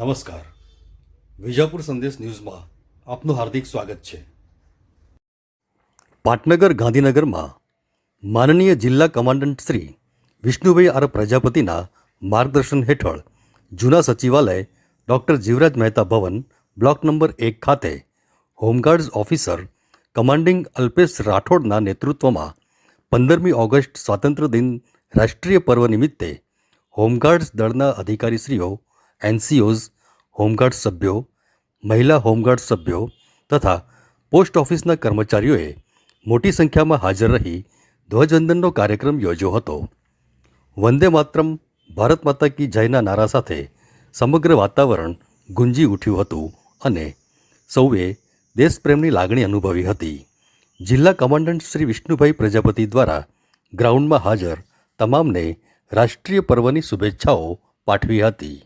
નમસ્કાર. વિજાપુર સંદેશ ન્યૂઝમાં આપનું હાર્દિક સ્વાગત છે. પાટનગર ગાંધીનગરમાં માનનીય જિલ્લા કમાન્ડન્ટ શ્રી વિષ્ણુભાઈ આર પ્રજાપતિના માર્ગદર્શન હેઠળ જૂના સચિવાલય doctor Jivraj Mehta Bhavan block number એક ખાતે home guards officer commanding Alpesh રાઠોડના નેતૃત્વમાં પંદરમી ઓગસ્ટ સ્વાતંત્ર્ય દિન રાષ્ટ્રીય પર્વ નિમિત્તે હોમગાર્ડ્સ દળના અધિકારીશ્રીઓ એનસીઓઝ, હોમગાર્ડ સભ્યો, મહિલા હોમગાર્ડ સભ્યો તથા પોસ્ટ ઓફિસના કર્મચારીઓએ મોટી સંખ્યામાં હાજર રહી ધ્વજવંદનનો કાર્યક્રમ યોજ્યો હતો. વંદે માતરમ, ભારત માતા કી જયના નારા સાથે સમગ્ર વાતાવરણ ગુંજી ઉઠ્યું હતું અને સૌએ દેશપ્રેમની લાગણી અનુભવી હતી. જિલ્લા કમાન્ડન્ટ શ્રી વિષ્ણુભાઈ પ્રજાપતિ દ્વારા ગ્રાઉન્ડમાં હાજર તમામને રાષ્ટ્રીય પર્વની શુભેચ્છાઓ પાઠવી હતી.